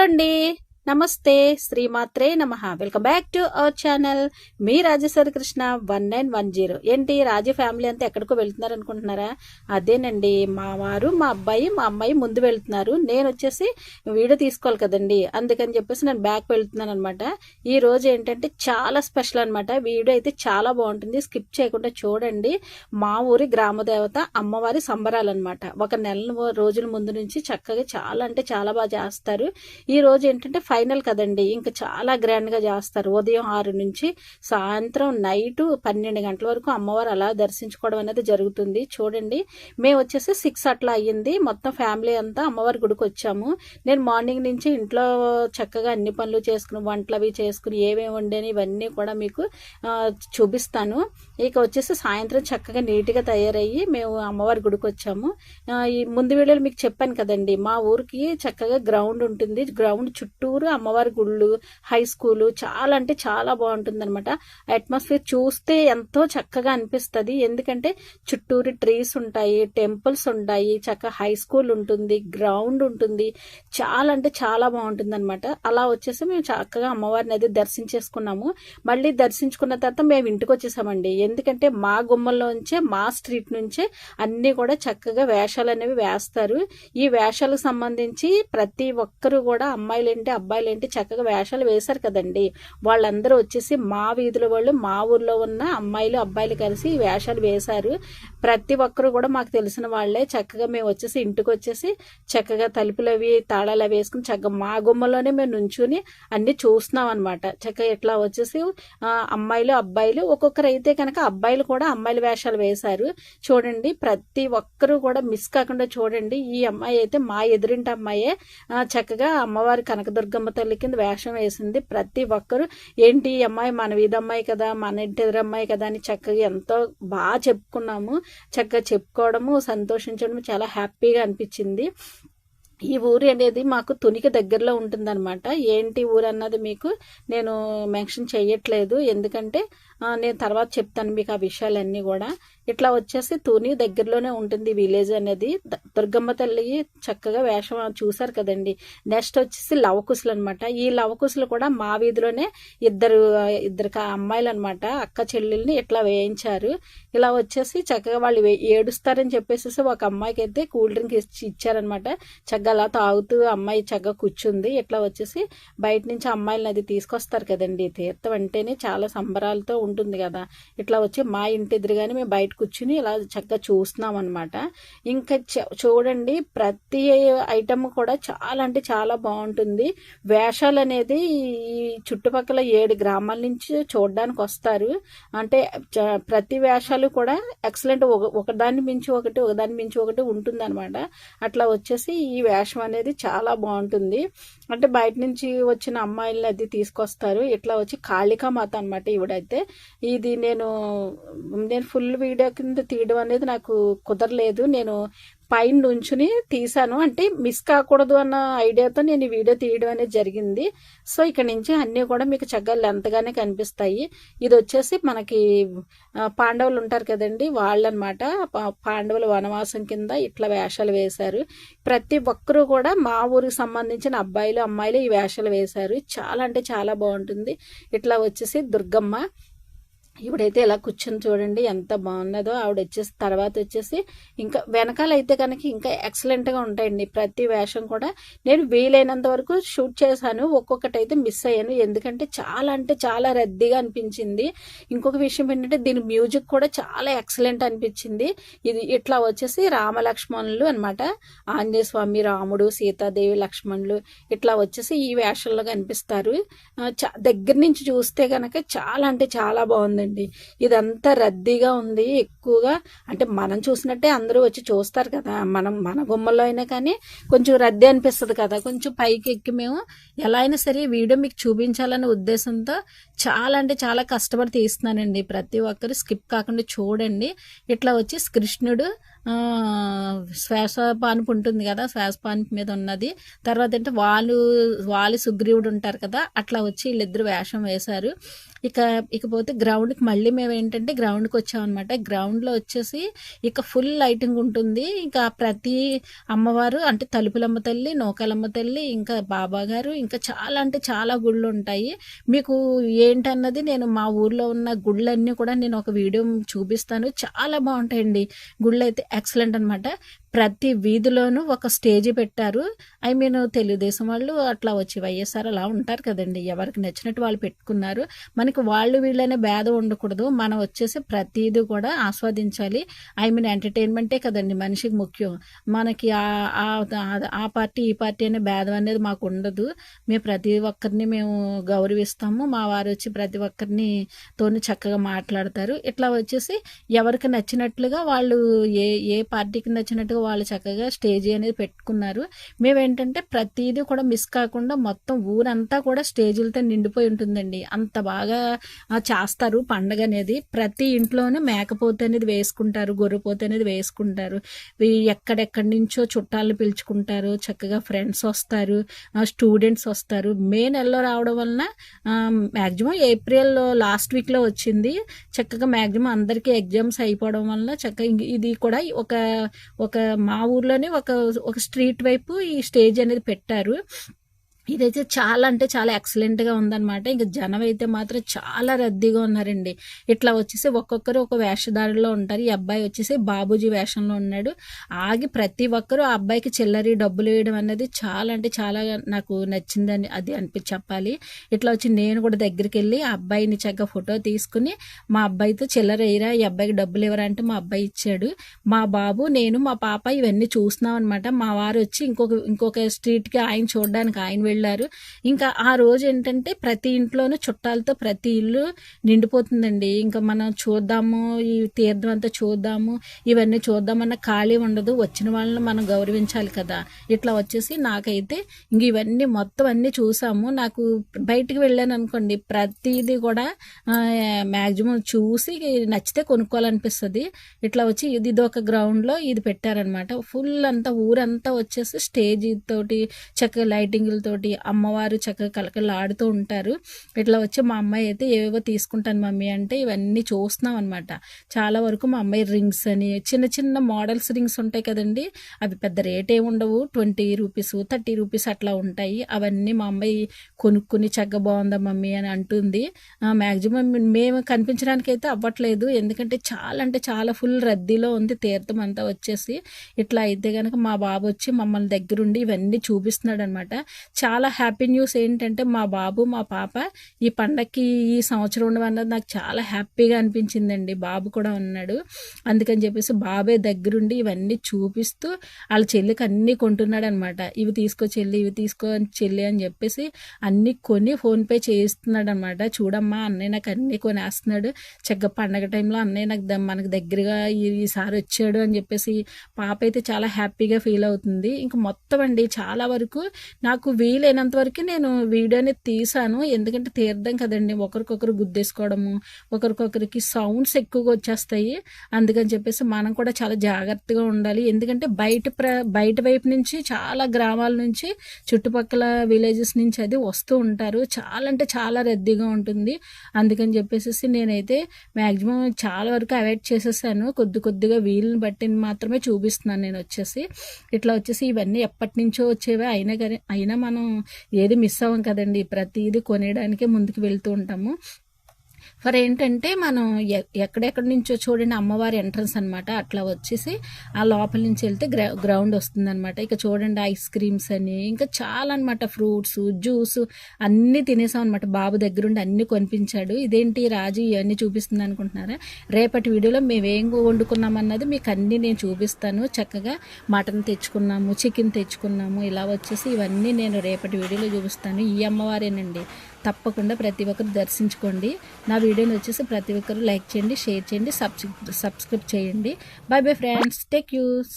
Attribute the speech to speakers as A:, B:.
A: Hello నమస్తే శ్రీమాత్రే నమ. Welcome back to our channel me Rajeshwari Krishna one nine one zero ఏంటి Raju family అంతా ఎక్కడికో వెళ్తున్నారు అనుకుంటున్నారా? అదేనండి మా వారు మా అబ్బాయి మా అమ్మాయి ముందు వెళ్తున్నారు. నేను వచ్చేసి వీడియో తీసుకోవాలి కదండి. అందుకని చెప్పేసి నేను బ్యాక్ వెళ్తున్నాను అనమాట ఈ రోజు ఏంటంటే చాలా స్పెషల్ అనమాట వీడియో అయితే చాలా బాగుంటుంది. స్కిప్ చేయకుండా చూడండి. మా ఊరి గ్రామదేవత అమ్మవారి సంబరాలు అనమాట ఒక నెల రోజుల ముందు నుంచి చక్కగా చాలా అంటే చాలా బాగా చేస్తారు. ఈ రోజు ఏంటంటే ఫైనల్ కదండి. ఇంకా చాలా గ్రాండ్గా చేస్తారు. ఉదయం ఆరు నుంచి సాయంత్రం నైట్ పన్నెండు గంటల వరకు అమ్మవారు అలా దర్శించుకోవడం అనేది జరుగుతుంది. చూడండి. మేము వచ్చేసి సిక్స్ అట్లా అయ్యింది. మొత్తం ఫ్యామిలీ అంతా అమ్మవారి గుడికి వచ్చాము. నేను మార్నింగ్ నుంచి ఇంట్లో చక్కగా అన్ని పనులు చేసుకుని వంటలు అవి చేసుకుని ఏమేమి వండేని ఇవన్నీ కూడా మీకు చూపిస్తాను. ఇక వచ్చేసి సాయంత్రం చక్కగా నీట్గా తయారయ్యి మేము అమ్మవారి గుడికి వచ్చాము. ఈ ముందు వీడియోలో మీకు చెప్పాను కదండి. మా ఊరికి చక్కగా గ్రౌండ్ ఉంటుంది. గ్రౌండ్ చుట్టూ ఊరు అమ్మవారి గుళ్ళు హై స్కూలు చాలా అంటే చాలా బాగుంటుంది అనమాట అట్మాస్ఫియర్ చూస్తే ఎంతో చక్కగా అనిపిస్తుంది. ఎందుకంటే చుట్టూరు ట్రీస్ ఉంటాయి టెంపుల్స్ ఉంటాయి చక్కగా హై స్కూల్ ఉంటుంది గ్రౌండ్ ఉంటుంది. చాలా అంటే చాలా బాగుంటుంది అనమాట అలా వచ్చేసి మేము చక్కగా అమ్మవారిని అది దర్శించేసుకున్నాము. మళ్ళీ దర్శించుకున్న తర్వాత మేము ఇంటికి వచ్చేసామండి. ఎందుకంటే మా గుమ్మల్లోంచే మా స్ట్రీట్ నుంచే అన్ని కూడా చక్కగా వేషాలు అనేవి వేస్తారు. ఈ వేషాలకు సంబంధించి ప్రతి ఒక్కరు కూడా అమ్మాయిలేంటి అబ్బాయిలు ఏంటి చక్కగా వేషాలు వేశారు కదండి. వాళ్ళందరూ వచ్చేసి మా వీధుల వాళ్ళు మా ఊర్లో ఉన్న అమ్మాయిలు అబ్బాయిలు కలిసి వేషాలు వేశారు. ప్రతి ఒక్కరు కూడా మాకు తెలిసిన వాళ్ళే. చక్కగా మేము వచ్చేసి ఇంటికి వచ్చేసి చక్కగా తలుపులు అవి తాళాలు అవి వేసుకుని చక్కగా మా గుమ్మలోనే మేము నుంచుని అన్ని చూస్తున్నాం అనమాట చక్కగా ఇట్లా వచ్చేసి అమ్మాయిలు అబ్బాయిలు ఒక్కొక్కరు అయితే కనుక అబ్బాయిలు కూడా అమ్మాయిల వేషాలు వేశారు. చూడండి ప్రతి ఒక్కరూ కూడా మిస్ కాకుండా చూడండి ఈ అమ్మాయి అయితే మా ఎదురింటి అమ్మాయే. చక్కగా అమ్మవారి కనకదుర్గమ్మ తల్లి కింద వేషం వేసింది. ప్రతి ఒక్కరు ఏంటి ఈ అమ్మాయి మన వీధమ్మాయి కదా మన ఇంటి ఎదురమ్మాయి కదా అని చక్కగా ఎంతో బాగా చెప్పుకున్నాము. చక్కగా చెప్పుకోవడము సంతోషించడము చాలా హ్యాపీగా అనిపించింది. ఈ ఊరు అనేది మాకు తునికి దగ్గరలో ఉంటుందన్నమాట. ఏంటి ఊరు అన్నది మీకు నేను మెన్షన్ చేయట్లేదు ఎందుకంటే నేను తర్వాత చెప్తాను మీకు ఆ విషయాలన్నీ కూడా. ఇట్లా వచ్చేసి తుని దగ్గరలోనే ఉంటుంది విలేజ్ అనేది. దుర్గమ్మ తల్లి చక్కగా వేషం చూశారు కదండి. నెక్స్ట్ వచ్చేసి లవకుశలు అనమాట ఈ లవకుశలు కూడా మా వీధిలోనే ఇద్దరు ఇద్దరు అమ్మాయిలు అనమాట అక్క చెల్లెల్ని ఇట్లా వేయించారు. ఇలా వచ్చేసి చక్కగా వాళ్ళు వే- ఏడుస్తారని చెప్పేసి ఒక అమ్మాయికి అయితే కూల్ డ్రింక్ ఇచ్చి ఇచ్చారనమాట చక్కగా అలా తాగుతూ అమ్మాయి చక్కగా కూర్చుంది. ఇట్లా వచ్చేసి బయట నుంచి అమ్మాయిలను అది తీసుకొస్తారు కదండి. తీర్థం అంటేనే చాలా సంబరాలతో ఉంటుంది కదా. ఇట్లా వచ్చి మా ఇంటి ఎదురుగానే మేము బయట కూర్చుని ఇలా చక్కగా చూస్తున్నాం అనమాట ఇంకా చ- చూడండి ప్రతి ఐటమ్ కూడా చాలా అంటే చాలా బాగుంటుంది. వేషాలు అనేది ఈ చుట్టుపక్కల ఏడు గ్రామాల నుంచి చూడడానికి వస్తారు. అంటే చ- ప్రతి వేషాలు కూడా ఎక్సలెంట్ ఒకదాన్ని మించి ఒకటి ఒకదాన్ని మించి ఒకటి ఉంటుంది అనమాట అట్లా వచ్చేసి ఈ వేషం అనేది చాలా బాగుంటుంది. అంటే బయట నుంచి వచ్చిన అమ్మాయిల్ని అది తీసుకొస్తారు. ఇట్లా వచ్చి కాళికా మాత అనమాట ఈవిడైతే. ఇది నేను నేను ఫుల్ వీడియో కింద తీయడం అనేది నాకు కుదరలేదు. నేను పైన నుంచుని తీసాను అంటే మిస్ కాకూడదు అన్న ఐడియాతో నేను ఈ వీడియో తీయడం అనేది జరిగింది. సో ఇక్కడ నుంచి అన్నీ కూడా మీకు చక్కగా లెంతగానే కనిపిస్తాయి. ఇది వచ్చేసి మనకి పాండవులు ఉంటారు కదండి వాళ్ళనమాట పాండవులు పాండవుల వనవాసం కింద ఇట్లా వేషాలు వేశారు. ప్రతి ఒక్కరూ కూడా మా ఊరికి సంబంధించిన అబ్బాయిలు అమ్మాయిలు ఈ వేషాలు వేశారు. చాలా అంటే చాలా బాగుంటుంది. ఇట్లా వచ్చేసి దుర్గమ్మ ఇప్పుడైతే ఇలా కూర్చొని చూడండి ఎంత బాగున్నదో. ఆవిడ వచ్చేసి తర్వాత వచ్చేసి ఇంకా వెనకాల అయితే కనుక ఇంకా ఎక్సలెంట్గా ఉంటాయండి. ప్రతి వేషం కూడా నేను వీలైనంత వరకు షూట్ చేశాను. ఒక్కొక్కటి అయితే మిస్ అయ్యాను. ఎందుకంటే చాలా అంటే చాలా రద్దీగా అనిపించింది. ఇంకొక విషయం ఏంటంటే దీని మ్యూజిక్ కూడా చాలా ఎక్సలెంట్ అనిపించింది. ఇది ఇట్లా వచ్చేసి రామలక్ష్మణులు అనమాట ఆంజనేయ స్వామి రాముడు సీతాదేవి లక్ష్మణులు ఇట్లా వచ్చేసి ఈ వేషంలో కనిపిస్తారు. చ- దగ్గర నుంచి చూస్తే కనుక చాలా అంటే చాలా బాగుందండి. ఇదంతా రద్దీగా ఉంది. ఎక్కువగా అంటే మనం చూసినట్టే అందరూ వచ్చి చూస్తారు కదా. మనం మన గుమ్మలో అయినా కానీ కొంచెం రద్దీ అనిపిస్తుంది కదా. కొంచెం పైకి ఎక్కి మేము ఎలా అయినా సరే వీడియో మీకు చూపించాలనే ఉద్దేశంతో చాలా అంటే చాలా కష్టపడి తీస్తున్నానండి. ప్రతి ఒక్కరు స్కిప్ కాకుండా చూడండి. ఇట్లా వచ్చి కృష్ణుడు పానుపు ఉంటుంది కదా శ్వాస పానుపు మీద ఉన్నది. తర్వాత అంటే వాళ్ళు వాళ్ళు సుగ్రీవుడు ఉంటారు కదా అట్లా వచ్చి వీళ్ళిద్దరు వేషం వేశారు. ఇక ఇకపోతే గ్రౌండ్కి మళ్ళీ మేము ఏంటంటే గ్రౌండ్కి వచ్చామన్నమాట గ్రౌండ్లో వచ్చేసి ఇక ఫుల్ లైటింగ్ ఉంటుంది. ఇంకా ప్రతి అమ్మవారు అంటే తలుపులమ్మ తల్లి నూకలమ్మ తల్లి ఇంకా బాబా గారు ఇంకా చాలా అంటే చాలా గుళ్ళు ఉంటాయి. మీకు ఏంటన్నది నేను మా ఊర్లో ఉన్న గుళ్ళన్నీ కూడా నేను ఒక వీడియో చూపిస్తాను. చాలా బాగుంటాయండి. గుళ్ళు అయితే ఎక్సలెంట్ అనమాట ప్రతి వీధిలోనూ ఒక స్టేజ్ పెట్టారు. ఐ మీన్ తెలుగుదేశం వాళ్ళు అట్లా వచ్చి వైఎస్ఆర్ అలా ఉంటారు కదండి. ఎవరికి నచ్చినట్టు వాళ్ళు పెట్టుకున్నారు. మనకి వాళ్ళు వీళ్ళనే భేదం ఉండకూడదు. మనం వచ్చేసి ప్రతిదీ కూడా ఆస్వాదించాలి. ఐ మీన్ ఎంటర్టైన్మెంటే కదండి మనిషికి ముఖ్యం. మనకి ఆ- ఆ పార్టీ ఈ పార్టీ అనే భేదం అనేది మాకు ఉండదు. మేము ప్రతి ఒక్కరిని మేము గౌరవిస్తాము. మా వారు వచ్చి ప్రతి ఒక్కరిని తోని చక్కగా మాట్లాడతారు. ఇట్లా వచ్చేసి ఎవరికి నచ్చినట్లుగా వాళ్ళు ఏ ఏ పార్టీకి నచ్చినట్టుగా వాళ్ళు చక్కగా స్టేజీ అనేది పెట్టుకున్నారు. మేమేంటంటే ప్రతిదీ కూడా మిస్ కాకుండా మొత్తం ఊరంతా కూడా స్టేజీలతో నిండిపోయి ఉంటుందండి. అంత బాగా చేస్తారు పండగ అనేది. ప్రతి ఇంట్లోనూ మేకపోతే అనేది వేసుకుంటారు గొర్రెపోతే అనేది వేసుకుంటారు. ఎక్కడెక్కడి నుంచో చుట్టాలను పిలుచుకుంటారు చక్కగా ఫ్రెండ్స్ వస్తారు స్టూడెంట్స్ వస్తారు. మే నెలలో రావడం వలన మ్యాక్సిమం ఏప్రిల్ లాస్ట్ వీక్లో వచ్చింది. చక్కగా మ్యాక్సిమం అందరికీ ఎగ్జామ్స్ అయిపోవడం వలన చక్కగా ఇది కూడా ఒక ఒక మా ఊర్లోనే ఒక ఒక స్ట్రీట్ వైపు ఈ స్టేజ్ అనేది పెట్టారు. ఇదైతే చాలా అంటే చాలా ఎక్సలెంట్గా ఉందన్నమాట. ఇంకా జనం అయితే మాత్రం చాలా రద్దీగా ఉన్నారండి. ఇట్లా వచ్చేసి ఒక్కొక్కరు ఒక వేషధారిలో ఉంటారు. ఈ అబ్బాయి వచ్చేసి బాబూజీ వేషంలో ఉన్నాడు. ఆగి ప్రతి ఒక్కరూ ఆ అబ్బాయికి చిల్లరి డబ్బులు వేయడం అనేది చాలా అంటే చాలా నాకు నచ్చిందని అది అనిపి చెప్పాలి. ఇట్లా వచ్చి నేను కూడా దగ్గరికి వెళ్ళి ఆ అబ్బాయిని చక్కగా ఫోటో తీసుకుని మా అబ్బాయితో చిల్లర వేయరా ఈ అబ్బాయికి డబ్బులు ఇవ్వరా అంటే మా అబ్బాయి ఇచ్చాడు. మా బాబు నేను మా పాప ఇవన్నీ చూస్తున్నాం అనమాట మా వారు వచ్చి ఇంకొక ఇంకొక స్ట్రీట్కి ఆయన చూడడానికి ఆయన వెళ్ళి వెళ్ళారు. ఇంకా ఆ రోజు ఏంటంటే ప్రతి ఇంట్లోనూ చుట్టాలతో ప్రతి ఇల్లు నిండిపోతుందండి. ఇంకా మనం చూద్దాము ఈ తీర్థం అంతా చూద్దాము ఇవన్నీ చూద్దామన్న ఖాళీ ఉండదు. వచ్చిన వాళ్ళని మనం గౌరవించాలి కదా. ఇట్లా వచ్చేసి నాకైతే ఇంక ఇవన్నీ మొత్తం అన్నీ చూసాము. నాకు బయటికి వెళ్ళాను అనుకోండి ప్రతిదీ కూడా మ్యాక్సిమం చూసి నచ్చితే కొనుక్కోవాలనిపిస్తుంది. ఇట్లా వచ్చి ఇది ఇది ఒక గ్రౌండ్లో ఇది పెట్టారనమాట ఫుల్ అంతా ఊరంతా వచ్చేసి స్టేజ్ తోటి చక్కగా లైటింగ్లతోటి అమ్మవారు చక్కగా కలకలాడుతూ ఉంటారు. ఇట్లా వచ్చి మా అమ్మాయి అయితే ఏవేవో తీసుకుంటాను మమ్మీ అంటే ఇవన్నీ చూస్తున్నాం అనమాట చాలా వరకు మా అమ్మాయి రింగ్స్ అని చిన్న చిన్న మోడల్స్ రింగ్స్ ఉంటాయి కదండి. అవి పెద్ద రేట్ ఏమి ఉండవు. ట్వంటీ రూపీస్ థర్టీ రూపీస్ అట్లా ఉంటాయి. అవన్నీ మా అమ్మాయి కొనుక్కుని చక్కగా బాగుందా మమ్మీ అని అంటుంది. మ్యాక్సిమం మేము కనిపించడానికి అయితే అవ్వట్లేదు. ఎందుకంటే చాలా అంటే చాలా ఫుల్ రద్దీలో ఉంది. తీర్థం అంతా వచ్చేసి ఇట్లా అయితే కనుక మా బాబు వచ్చి మమ్మల్ని దగ్గరుండి ఇవన్నీ చూపిస్తున్నాడు అనమాట చాలా హ్యాపీ న్యూస్ ఏంటంటే మా బాబు మా పాప ఈ పండక్కి ఈ సంవత్సరం ఉండడం అన్నది నాకు చాలా హ్యాపీగా అనిపించిందండి. బాబు కూడా ఉన్నాడు. అందుకని చెప్పేసి బాబే దగ్గరుండి ఇవన్నీ చూపిస్తూ వాళ్ళ చెల్లికి అన్నీ కొంటున్నాడు అనమాట ఇవి తీసుకో చెల్లి ఇవి తీసుకో చెల్లి అని చెప్పేసి అన్నీ కొని ఫోన్పే చేయిస్తున్నాడు అనమాట చూడమ్మా అన్నయ్య నాకు అన్నీ కొనేస్తున్నాడు. చక్కగా పండగ టైంలో అన్నయ్య నాకు ద- మనకు దగ్గరగా ఈ- ఈసారి వచ్చాడు అని చెప్పేసి పాప అయితే చాలా హ్యాపీగా ఫీల్ అవుతుంది. ఇంకా మొత్తం అండి చాలా వరకు నాకు వీలు వీలైనంత వరకు నేను వీడియోని తీసాను ఎందుకంటే తీర్థం కదండి. ఒకరికొకరు గుద్దేసుకోవడము ఒకరికొకరికి సౌండ్స్ ఎక్కువగా వచ్చేస్తాయి. అందుకని చెప్పేసి మనం కూడా చాలా జాగ్రత్తగా ఉండాలి. ఎందుకంటే బయట ప్ర బయట వైపు నుంచి చాలా గ్రామాల నుంచి చుట్టుపక్కల విలేజెస్ నుంచి అది వస్తూ ఉంటారు. చాలా అంటే చాలా రద్దీగా ఉంటుంది. అందుకని చెప్పేసి నేనైతే మ్యాక్సిమం చాలా వరకు అవాయిడ్ చేసేసాను. కొద్ది కొద్దిగా వీలుని బట్టి మాత్రమే చూపిస్తున్నాను నేను వచ్చేసి. ఇట్లా వచ్చేసి ఇవన్నీ ఎప్పటి నుంచో వచ్చేవే. అయినా కానీ అయినా మనం ఏది మిస్ అవ్వం కదండి. ప్రతిదీ కొనేయడానికే ముందుకు వెళ్తూ ఉంటాము. ఫర్ ఏంటంటే మనం ఎ- ఎక్కడెక్కడి నుంచో చూడండి అమ్మవారి ఎంట్రన్స్ అనమాట అట్లా వచ్చేసి ఆ లోపల నుంచి వెళ్తే గ్రౌ గ్రౌండ్ వస్తుందన్నమాట. ఇక చూడండి ఐస్ క్రీమ్స్ అని ఇంకా చాలా అనమాట ఫ్రూట్స్ జ్యూస్ అన్నీ తినేసాం అనమాట బాబు దగ్గరుండి అన్నీ కొనిపించాడు. ఇదేంటి రాజు ఇవన్నీ చూపిస్తుంది అనుకుంటున్నారా? రేపటి వీడియోలో మేమేం వండుకున్నామన్నది వండుకున్నాం అన్నది మీకు అన్నీ నేను చూపిస్తాను. చక్కగా మటన్ తెచ్చుకున్నాము చికెన్ తెచ్చుకున్నాము ఇలా వచ్చేసి ఇవన్నీ నేను రేపటి వీడియోలో చూపిస్తాను. ఈ అమ్మవారేనండి. తప్పకుండా ప్రతి ఒక్కరు దర్శించుకోండి. నా వీడియోని వచ్చేసి ప్రతి ఒక్కరు లైక్ చేయండి షేర్ చేయండి సబ్స్క్రైబ్ చేయండి. Bye bye friends. Take use